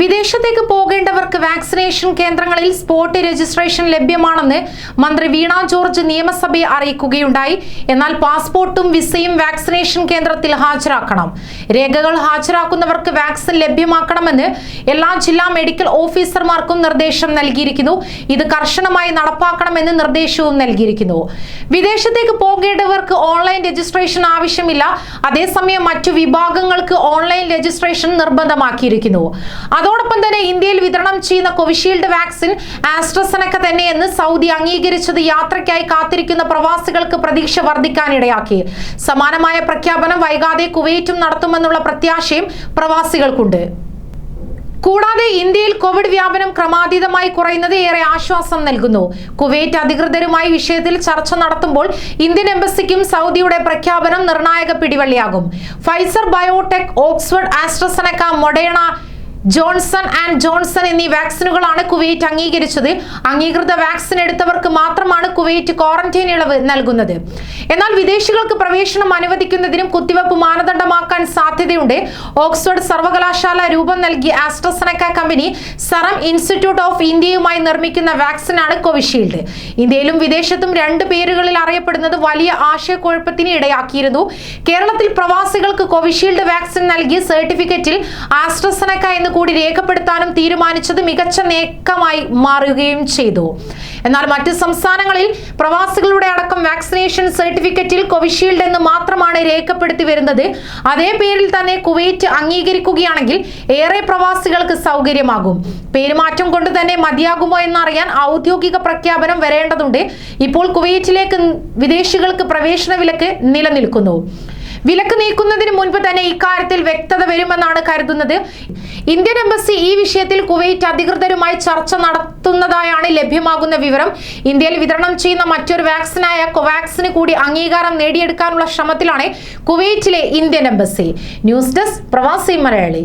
വിദേശത്തേക്ക് പോകേണ്ടവർക്ക് വാക്സിനേഷൻ കേന്ദ്രങ്ങളിൽ സ്പോട്ട് രജിസ്ട്രേഷൻ ലഭ്യമാണെന്ന് മന്ത്രി വീണ ജോർജ് നിയമസഭയെ അറിയിക്കുകയുണ്ടായി. എന്നാൽ പാസ്പോർട്ടും വിസയും വാക്സിനേഷൻ കേന്ദ്രത്തിൽ ഹാജരാക്കണം. രേഖകൾ ഹാജരാക്കുന്നവർക്ക് വാക്സിൻ ലഭ്യമാക്കണമെന്ന് എല്ലാ ജില്ലാ മെഡിക്കൽ ഓഫീസർമാർക്കും നിർദ്ദേശം നൽകിയിരിക്കുന്നു. ഇത് കർശനമായി നടപ്പാക്കണമെന്ന് നിർദ്ദേശവും നൽകിയിരിക്കുന്നു. വിദേശത്തേക്ക് പോകേണ്ടവർക്ക് ഓൺലൈൻ രജിസ്ട്രേഷൻ ആവശ്യമില്ല. അതേസമയം മറ്റു വിഭാഗങ്ങൾക്ക് ഓൺലൈൻ രജിസ്ട്രേഷൻ നിർബന്ധമാക്കിയിരിക്കുന്നു. അതോടൊപ്പം തന്നെ ഇന്ത്യയിൽ വിതരണം ചെയ്യുന്ന കോവിഷീൽഡ് വാക്സിൻ ആസ്ട്രസനക്ക തന്നെയെന്ന് സൗദി അംഗീകരിച്ചത് യാത്രയ്ക്കായി കാത്തിരിക്കുന്ന പ്രവാസികൾക്ക് പ്രതീക്ഷ വർദ്ധിക്കാനിടയാക്കി. സമാനമായ പ്രഖ്യാപനം വൈകാതെ കുവൈറ്റും നടത്തുമെന്നുള്ള പ്രത്യാശയും പ്രവാസികൾക്കുണ്ട്. കൂടാതെ ഇന്ത്യയിൽ കോവിഡ് വ്യാപനം ക്രമാതീതമായി കുറയുന്നത് ഏറെ ആശ്വാസം നൽകുന്നു. കുവൈറ്റ് അധികൃതരുമായി വിഷയത്തിൽ ചർച്ച നടത്തുമ്പോൾ ഇന്ത്യൻ എംബസിക്കും സൗദിയുടെ പ്രഖ്യാപനം നിർണായക പിടിവള്ളിയാകും. Pfizer biotech Oxford AstraZeneca Moderna Johnson and Johnson എന്നീ വാക്സിനുകളാണ് കുവൈറ്റ് അംഗീകരിച്ചത്. അംഗീകൃത വാക്സിൻ എടുത്തവർക്ക് മാത്രമാണ് കുവൈറ്റ് ക്വാറന്റൈൻ ഇളവ് നൽകുന്നത്. എന്നാൽ വിദേശികൾക്ക് പ്രവേശനം അനുവദിക്കുന്നതിനും കുത്തിവെപ്പ് മാനദണ്ഡമാക്കാൻ സാധ്യതയുണ്ട്. ഓക്സ്ഫോർഡ് സർവകലാശാല രൂപം നൽകിയ AstraZeneca company Serum Institute of ഇന്ത്യയുമായി നിർമ്മിക്കുന്ന വാക്സിനാണ് കോവിഷീൽഡ്. ഇന്ത്യയിലും വിദേശത്തും രണ്ട് പേരുകളിൽ അറിയപ്പെടുന്നത് വലിയ ആശയക്കുഴപ്പത്തിന് ഇടയാക്കിയിരുന്നു. കേരളത്തിൽ പ്രവാസികൾക്ക് കോവിഷീൽഡ് വാക്സിൻ നൽകിയ സർട്ടിഫിക്കറ്റിൽ ആസ്ട്രസനക്ക എന്ന് കൂടി രേഖപ്പെടുത്താനും തീരുമാനിച്ചത് മികച്ച നേക്കമായി മാറുകയും ചെയ്തു. എന്നാൽ മറ്റ് സംസ്ഥാനങ്ങളിൽ പ്രവാസികളുടെ അടക്കം വാക്സിനേഷൻ സർട്ടിഫിക്കറ്റിൽ കോവിഷീൽഡ് എന്ന് മാത്രമാണ് രേഖപ്പെടുത്തി വരുന്നത്. അതേ പേരിൽ തന്നെ കുവൈറ്റ് അംഗീകരിക്കുകയാണെങ്കിൽ ഏറെ പ്രവാസികൾക്ക് സൗകര്യമാകും. പേരുമാറ്റം കൊണ്ട് തന്നെ മതിയാകുമോ എന്നറിയാൻ ഔദ്യോഗിക പ്രഖ്യാപനം വരേണ്ടതുണ്ട്. ഇപ്പോൾ കുവൈറ്റിലേക്ക് വിദേശികൾക്ക് പ്രവേശന വിലക്ക് നിലനിൽക്കുന്നു. വിലക്ക് നീക്കുന്നതിന് മുൻപ് തന്നെ ഇക്കാര്യത്തിൽ വ്യക്തത വരുമെന്നാണ് കരുതുന്നത്. ഇന്ത്യൻ എംബസി ഈ വിഷയത്തിൽ കുവൈറ്റ് അധികൃതരുമായി ചർച്ച നടത്തുന്നതായാണ് ലഭ്യമാകുന്ന വിവരം. ഇന്ത്യയിൽ വിതരണം ചെയ്യുന്ന മറ്റൊരു വാക്സിനായ കൊവാക്സിന് കൂടി അംഗീകാരം നേടിയെടുക്കാനുള്ള ശ്രമത്തിലാണ് കുവൈറ്റിലെ ഇന്ത്യൻ എംബസി. ന്യൂസ് ഡെസ്ക് പ്രവാസി മലയാളി.